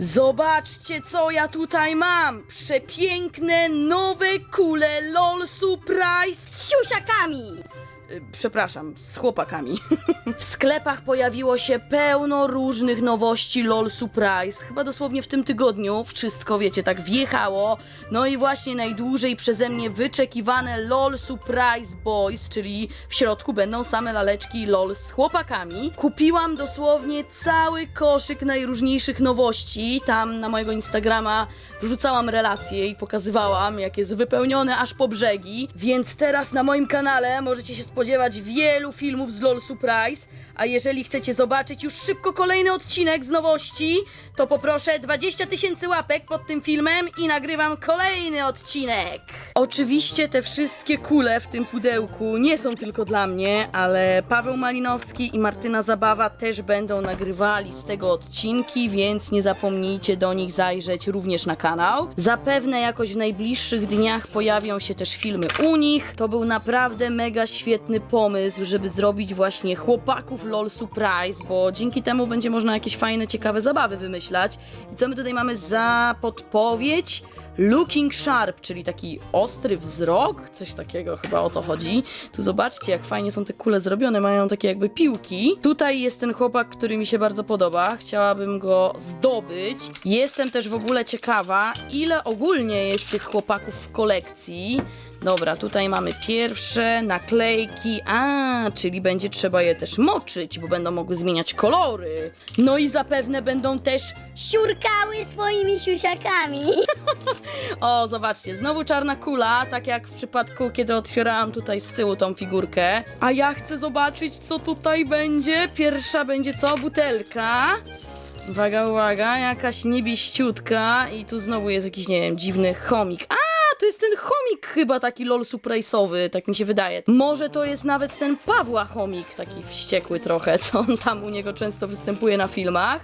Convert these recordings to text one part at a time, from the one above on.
Zobaczcie, co ja tutaj mam! Przepiękne, nowe kule LOL Surprise Z siusiakami! Y, Przepraszam, z chłopakami. w sklepach pojawiło się pełno różnych nowości LOL Surprise. Chyba dosłownie w tym tygodniu wszystko, wiecie, tak wjechało. No i właśnie najdłużej przeze mnie wyczekiwane LOL Surprise Boys, czyli w środku będą same laleczki LOL z chłopakami. Kupiłam dosłownie cały koszyk najróżniejszych nowości. Tam na mojego Instagrama wrzucałam relacje i pokazywałam, jak jest wypełnione aż po brzegi. Więc teraz na moim kanale możecie się spodziewać wielu filmów z LOL Surprise. A jeżeli chcecie zobaczyć już szybko kolejny odcinek z nowości, to poproszę 20 tysięcy łapek pod tym filmem i nagrywam kolejny odcinek. Oczywiście te wszystkie kule w tym pudełku nie są tylko dla mnie, ale Paweł Malinowski i Martyna Zabawa też będą nagrywali z tego odcinki, więc nie zapomnijcie do nich zajrzeć również na kanał. Zapewne jakoś w najbliższych dniach pojawią się też filmy u nich. To był naprawdę mega świetny pomysł, żeby zrobić właśnie chłopaków LOL Surprise, bo dzięki temu będzie można jakieś fajne, ciekawe zabawy wymyślać. I co my tutaj mamy za podpowiedź? Looking Sharp, czyli taki ostry wzrok, coś takiego chyba o to chodzi. Tu zobaczcie, jak fajnie są te kule zrobione, mają takie jakby piłki. Tutaj jest ten chłopak, który mi się bardzo podoba, chciałabym go zdobyć. Jestem też w ogóle ciekawa, ile ogólnie jest tych chłopaków w kolekcji. Dobra, tutaj mamy pierwsze naklejki, a, czyli będzie trzeba je też moczyć, bo będą mogły zmieniać kolory. No i zapewne będą też Siurkały swoimi siusiakami! O, zobaczcie, znowu czarna kula, tak jak w przypadku, kiedy otwierałam tutaj z tyłu tą figurkę. A ja chcę zobaczyć, co tutaj będzie. Pierwsza będzie co? Butelka. Uwaga, uwaga, jakaś niebieściutka i tu znowu jest jakiś, nie wiem, dziwny chomik. A, to jest ten chomik chyba taki lol surprise'owy, tak mi się wydaje. Może to jest nawet ten Pawła chomik, taki wściekły trochę, co on tam u niego często występuje na filmach.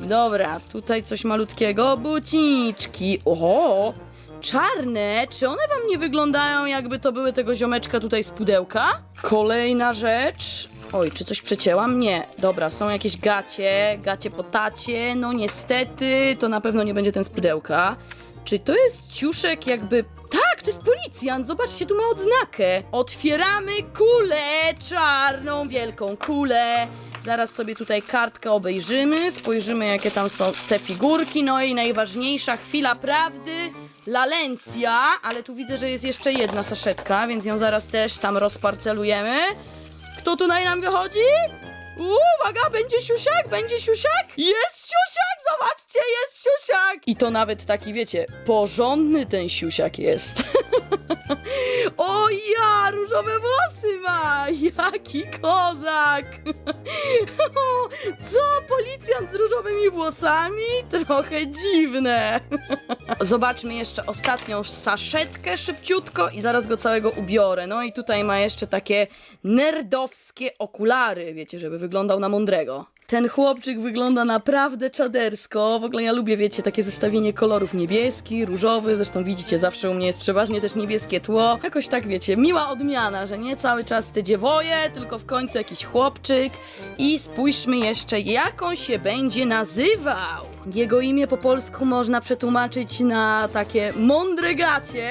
Dobra, tutaj coś malutkiego. Buciczki. O! Czarne? Czy one wam nie wyglądają jakby to były tego ziomeczka tutaj z pudełka? Kolejna rzecz. Oj, czy coś przecięłam? Nie. Dobra, są jakieś gacie, gacie po tacie. No niestety, to na pewno nie będzie ten z pudełka. Czy to jest ciuszek jakby... Tak, to jest policjant. Zobaczcie, tu ma odznakę. Otwieramy kulę czarną, wielką kulę. Zaraz sobie tutaj kartkę obejrzymy, spojrzymy jakie tam są te figurki. No i najważniejsza chwila prawdy, Lalencja, ale tu widzę, że jest jeszcze jedna saszetka, więc ją zaraz też tam rozparcelujemy. Kto tutaj nam wychodzi? Uwaga, będzie siusiak, będzie siusiak? Jest siusiak, zobaczcie, jest siusiak! I to nawet taki, wiecie, porządny ten siusiak jest. o ja, różowe włosy ma! Jaki kozak! Co, policjant z różowymi włosami? Trochę dziwne. Zobaczmy jeszcze ostatnią saszetkę szybciutko i zaraz go całego ubiorę. No i tutaj ma jeszcze takie nerdowskie okulary, wiecie, żeby wyglądał na mądrego. Ten chłopczyk wygląda naprawdę czadersko. W ogóle ja lubię, wiecie, takie zestawienie kolorów niebieski, różowy. Zresztą widzicie, zawsze u mnie jest przeważnie też niebieskie tło. Jakoś tak, wiecie, miła odmiana, że nie cały czas te dziewoje, tylko w końcu jakiś chłopczyk. I spójrzmy jeszcze, jak on się będzie nazywał. Jego imię po polsku można przetłumaczyć na takie mądre gacie.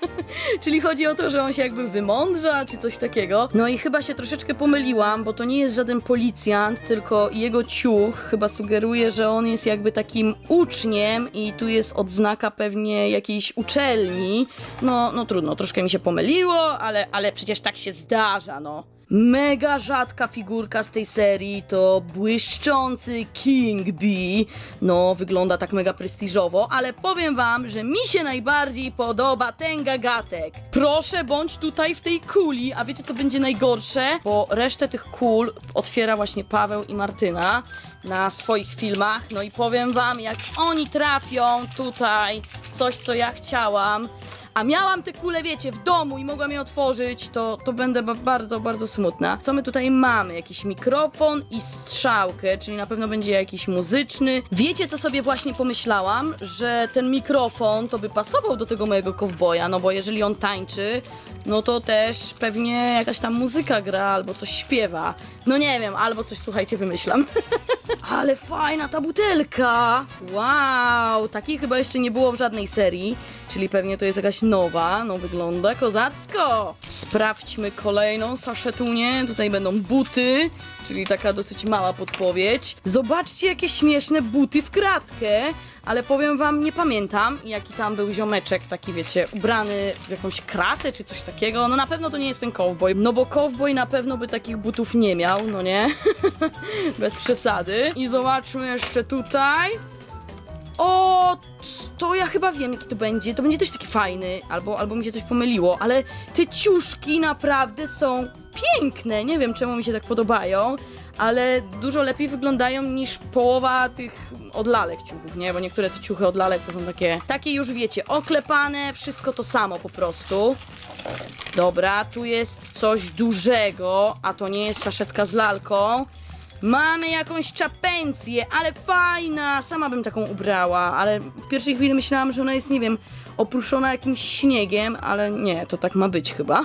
Czyli chodzi o to, że on się jakby wymądrza, czy coś takiego. No i chyba się troszeczkę pomyliłam, bo to nie jest żaden policjant, tylko jego ciuch chyba sugeruje, że on jest jakby takim uczniem i tu jest odznaka pewnie jakiejś uczelni. No, no trudno, troszkę mi się pomyliło, ale, ale przecież tak się zdarza, no. Mega rzadka figurka z tej serii to błyszczący King Bee. No, wygląda tak mega prestiżowo, ale powiem wam, że mi się najbardziej podoba ten gagatek. Proszę bądź tutaj w tej kuli, a wiecie co będzie najgorsze? Bo resztę tych kul otwiera właśnie Paweł i Martyna na swoich filmach. No i powiem wam, jak oni trafią tutaj coś, co ja chciałam, a miałam te kule, wiecie, w domu i mogłam je otworzyć, to, to będę ba- bardzo, bardzo smutna. Co my tutaj mamy? Jakiś mikrofon i strzałkę, czyli na pewno będzie jakiś muzyczny. Wiecie, co sobie właśnie pomyślałam? Że ten mikrofon to by pasował do tego mojego kowboja, no bo jeżeli on tańczy, no to też pewnie jakaś tam muzyka gra albo coś śpiewa. No nie wiem, albo coś, słuchajcie, wymyślam. Ale fajna ta butelka! Wow, takiej chyba jeszcze nie było w żadnej serii, czyli pewnie to jest jakaś nowa, no wygląda kozacko! Sprawdźmy kolejną saszetunię, tutaj będą buty, czyli taka dosyć mała podpowiedź. Zobaczcie jakie śmieszne buty w kratkę, ale powiem wam, nie pamiętam jaki tam był ziomeczek, taki wiecie, ubrany w jakąś kratę czy coś takiego. No na pewno to nie jest ten cowboy, no bo cowboy na pewno by takich butów nie miał, no nie? Bez przesady. I zobaczmy jeszcze tutaj. O, to ja chyba wiem, jaki to będzie. To będzie też taki fajny, albo, albo mi się coś pomyliło, ale te ciuszki naprawdę są piękne. Nie wiem, czemu mi się tak podobają, ale dużo lepiej wyglądają niż połowa tych od lalek ciuchów, nie? Bo niektóre te ciuchy od lalek to są takie, takie już wiecie, oklepane, wszystko to samo po prostu. Dobra, tu jest coś dużego, a to nie jest saszetka z lalką. Mamy jakąś czapencję, ale fajna! Sama bym taką ubrała, ale w pierwszej chwili myślałam, że ona jest, nie wiem, opruszona jakimś śniegiem, ale nie, to tak ma być chyba.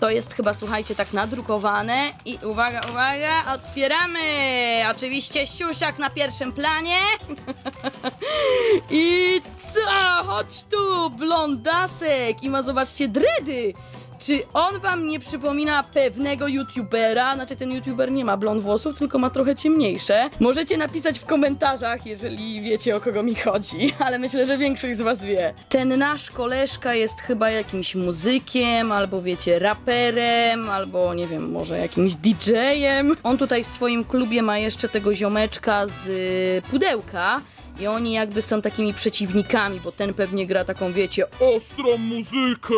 to jest chyba, słuchajcie, tak nadrukowane i uwaga, uwaga, otwieramy! Oczywiście siusiak na pierwszym planie. I co? Chodź tu, blondasek! I ma, zobaczcie, dredy! Czy on wam nie przypomina pewnego youtubera? Znaczy ten youtuber nie ma blond włosów, tylko ma trochę ciemniejsze. Możecie napisać w komentarzach, jeżeli wiecie o kogo mi chodzi, ale myślę, że większość z was wie. Ten nasz koleżka jest chyba jakimś muzykiem, albo wiecie, raperem, albo nie wiem, może jakimś DJ-em. On tutaj w swoim klubie ma jeszcze tego ziomeczka z y, pudełka. I oni jakby są takimi przeciwnikami, bo ten pewnie gra taką, wiecie, Ostrą muzykę!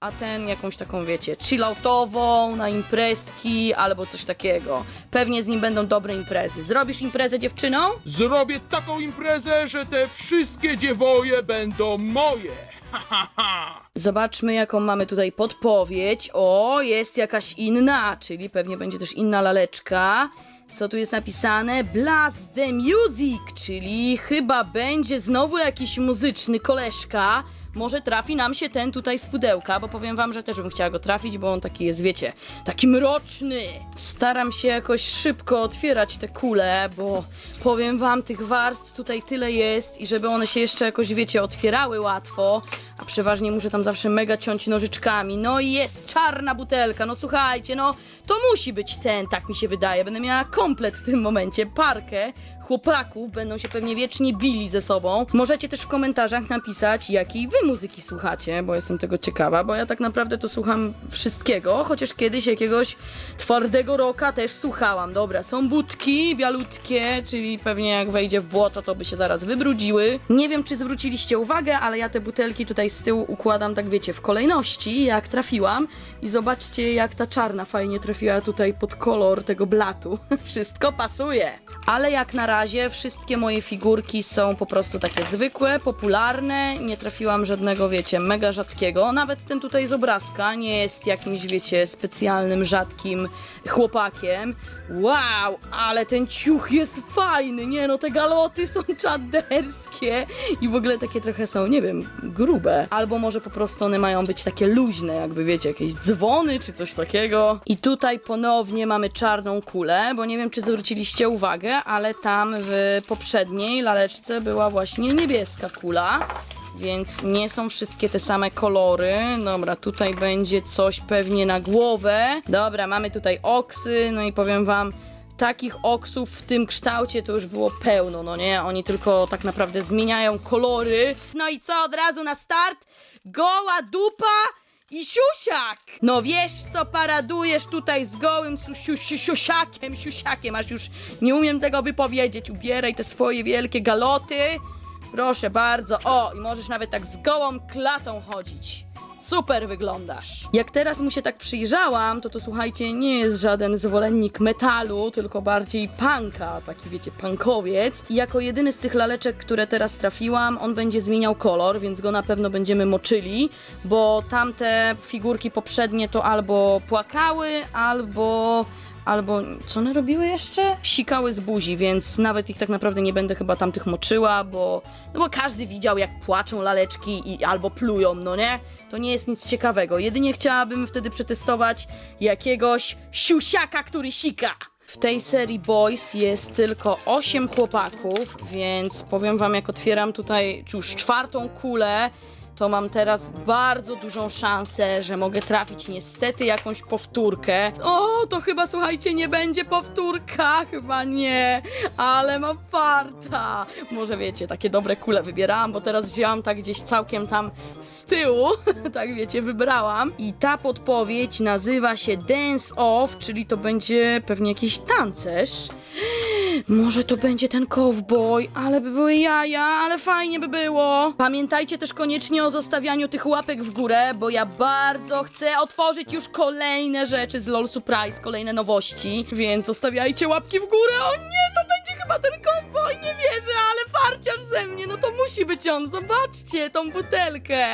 a ten jakąś taką, wiecie, chilloutową, na imprezki albo coś takiego. Pewnie z nim będą dobre imprezy. Zrobisz imprezę dziewczyną? Zrobię taką imprezę, że te wszystkie dziewoje będą moje! Ha, ha, ha! Zobaczmy, jaką mamy tutaj podpowiedź. O, jest jakaś inna, czyli pewnie będzie też inna laleczka. Co tu jest napisane? Blast the music, czyli chyba będzie znowu jakiś muzyczny koleżka. Może trafi nam się ten tutaj z pudełka, bo powiem wam, że też bym chciała go trafić, bo on taki jest, wiecie, taki mroczny. Staram się jakoś szybko otwierać te kule, bo powiem wam, tych warstw tutaj tyle jest i żeby one się jeszcze jakoś, wiecie, otwierały łatwo, a przeważnie muszę tam zawsze mega ciąć nożyczkami. No i jest czarna butelka, no słuchajcie, no to musi być ten, tak mi się wydaje. Będę miała komplet w tym momencie, parkę chłopaków, będą się pewnie wiecznie bili ze sobą. Możecie też w komentarzach napisać, jakiej wy muzyki słuchacie, bo jestem tego ciekawa, bo ja tak naprawdę to słucham wszystkiego, chociaż kiedyś jakiegoś twardego roka też słuchałam. Dobra, są budki bialutkie, czyli pewnie jak wejdzie w błoto, to by się zaraz wybrudziły. Nie wiem, czy zwróciliście uwagę, ale ja te butelki tutaj z tyłu układam, tak wiecie, w kolejności, jak trafiłam. I zobaczcie, jak ta czarna fajnie trafiła tutaj pod kolor tego blatu. Wszystko pasuje. Ale jak na razie wszystkie moje figurki są po prostu takie zwykłe, popularne. Nie trafiłam żadnego, wiecie, mega rzadkiego. Nawet ten tutaj z obrazka nie jest jakimś, wiecie, specjalnym, rzadkim chłopakiem. Wow, ale ten ciuch jest fajny. Nie no, te galoty są czaderskie i w ogóle takie trochę są, nie wiem, grube. Albo może po prostu one mają być takie luźne, jakby wiecie, jakieś dzwony czy coś takiego. I tutaj ponownie mamy czarną kulę, bo nie wiem, czy zwróciliście uwagę, ale tam w poprzedniej laleczce była właśnie niebieska kula. Więc nie są wszystkie te same kolory. Dobra, tutaj będzie coś pewnie na głowę. Dobra, mamy tutaj oksy, no i powiem wam, takich oksów w tym kształcie to już było pełno, no nie? Oni tylko tak naprawdę zmieniają kolory. No i co, od razu na start? Goła dupa i siusiak! No wiesz co, paradujesz tutaj z gołym su, siu, siu, siusiakiem, siusiakiem, aż już nie umiem tego wypowiedzieć. Ubieraj te swoje wielkie galoty. Proszę bardzo. O, i możesz nawet tak z gołą klatą chodzić. Super wyglądasz. Jak teraz mu się tak przyjrzałam, to to słuchajcie, nie jest żaden zwolennik metalu, tylko bardziej punka, taki wiecie, punkowiec. I jako jedyny z tych laleczek, które teraz trafiłam, on będzie zmieniał kolor, więc go na pewno będziemy moczyli, bo tamte figurki poprzednie to albo płakały, albo albo co one robiły jeszcze? Sikały z buzi, więc nawet ich tak naprawdę nie będę chyba tamtych moczyła, bo no bo każdy widział jak płaczą laleczki i albo plują, no nie? To nie jest nic ciekawego. Jedynie chciałabym wtedy przetestować jakiegoś siusiaka, który sika. W tej serii Boys jest tylko 8 chłopaków, więc powiem wam, jak otwieram tutaj już czwartą kulę, to mam teraz bardzo dużą szansę, że mogę trafić niestety jakąś powtórkę. O, to chyba słuchajcie, nie będzie powtórka, chyba nie, ale mam farta. Może wiecie, takie dobre kule wybierałam, bo teraz wzięłam tak gdzieś całkiem tam z tyłu, tak wiecie, wybrałam. I ta podpowiedź nazywa się Dance Off, czyli to będzie pewnie jakiś tancerz. Może to będzie ten cowboy, ale by były jaja, ale fajnie by było. Pamiętajcie też koniecznie o zostawianiu tych łapek w górę, bo ja bardzo chcę otworzyć już kolejne rzeczy z LOL Surprise, kolejne nowości, więc zostawiajcie łapki w górę. O nie, to będzie chyba ten cowboy, nie wierzę, ale farciarz ze mnie, no to musi być on. Zobaczcie tą butelkę.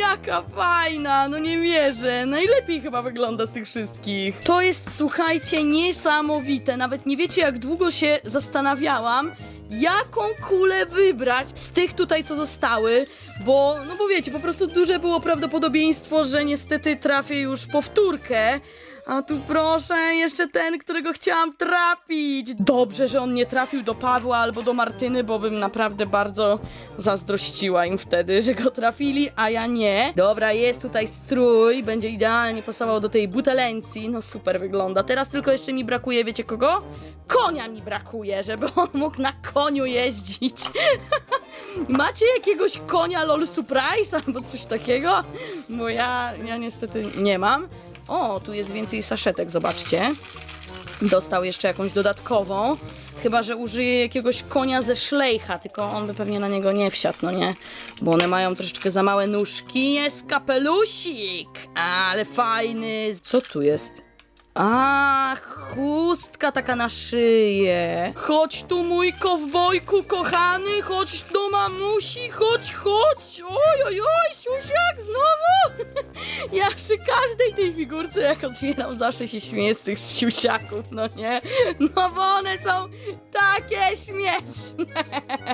Jaka fajna, no nie wierzę. Najlepiej chyba wygląda z tych wszystkich. To jest, słuchajcie, niesamowite. Nawet nie wiecie, jak długo się zastanawiałam, jaką kulę wybrać z tych tutaj, co zostały, bo, no bo wiecie, po prostu duże było prawdopodobieństwo, że niestety trafię już powtórkę. A tu proszę, jeszcze ten, którego chciałam trafić. Dobrze, że on nie trafił do Pawła albo do Martyny, bo bym naprawdę bardzo zazdrościła im wtedy, że go trafili, a ja nie. Dobra, jest tutaj strój, będzie idealnie pasował do tej butelencji. No super wygląda. Teraz tylko jeszcze mi brakuje, wiecie kogo? Konia mi brakuje, żeby on mógł na koniu jeździć. Macie jakiegoś konia LOL Surprise albo coś takiego? Bo ja, ja niestety nie mam. O, tu jest więcej saszetek, zobaczcie. Dostał jeszcze jakąś dodatkową. Chyba, że użyje jakiegoś konia ze szlejcha, tylko on by pewnie na niego nie wsiadł, no nie? Bo one mają troszeczkę za małe nóżki. Jest kapelusik! Ale fajny. Co tu jest? A, chustka taka na szyję. Chodź tu, mój kowbojku kochany, chodź do mamusi, chodź, chodź. Oj, oj, oj, siusiak, znowu. Ja przy każdej tej figurce, jak otwieram, zawsze się śmieję z tych siusiaków, no nie? No bo one są takie śmieszne.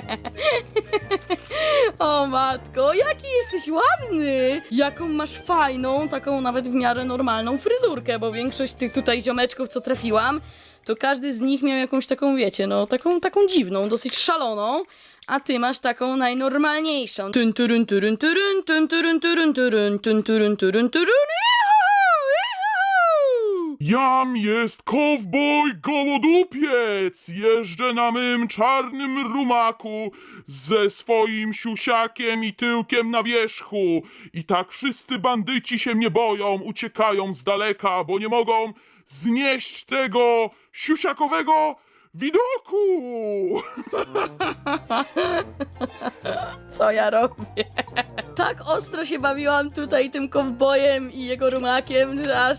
Matko, jaki jesteś ładny! Jaką masz fajną, taką nawet w miarę normalną fryzurkę, bo większość tych tutaj ziomeczków, co trafiłam, to każdy z nich miał jakąś taką, wiecie, no taką, taką dziwną, dosyć szaloną, a ty masz taką najnormalniejszą. Tun turun turun turun, turun turun turun, turun turun turun! Jam jest kowboj gołodupiec! Jeżdżę na mym czarnym rumaku ze swoim siusiakiem i tyłkiem na wierzchu. I tak wszyscy bandyci się mnie boją, uciekają z daleka, bo nie mogą znieść tego siusiakowego widoku! Co ja robię? Tak ostro się bawiłam tutaj tym kowbojem i jego rumakiem, że aż,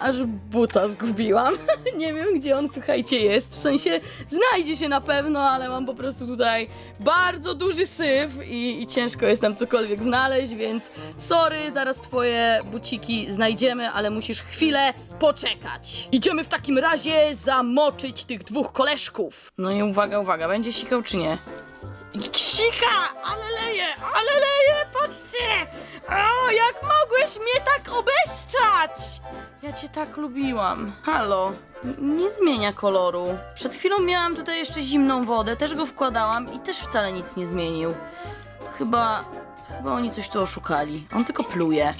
aż buta zgubiłam. Nie wiem, gdzie on, słuchajcie, jest. W sensie znajdzie się na pewno, ale mam po prostu tutaj bardzo duży syf i, i ciężko jest tam cokolwiek znaleźć, więc sorry, zaraz twoje buciki znajdziemy, ale musisz chwilę poczekać. Idziemy w takim razie zamoczyć tych dwóch koleżków. No i uwaga, uwaga, będzie sikał czy nie? Ksika! Ale leje! Ale leje! Patrzcie! O, jak mogłeś mnie tak obeszczać? Ja cię tak lubiłam. Halo, nie zmienia koloru. Przed chwilą miałam tutaj jeszcze zimną wodę, też go wkładałam i też wcale nic nie zmienił. Chyba... chyba oni coś tu oszukali. On tylko pluje.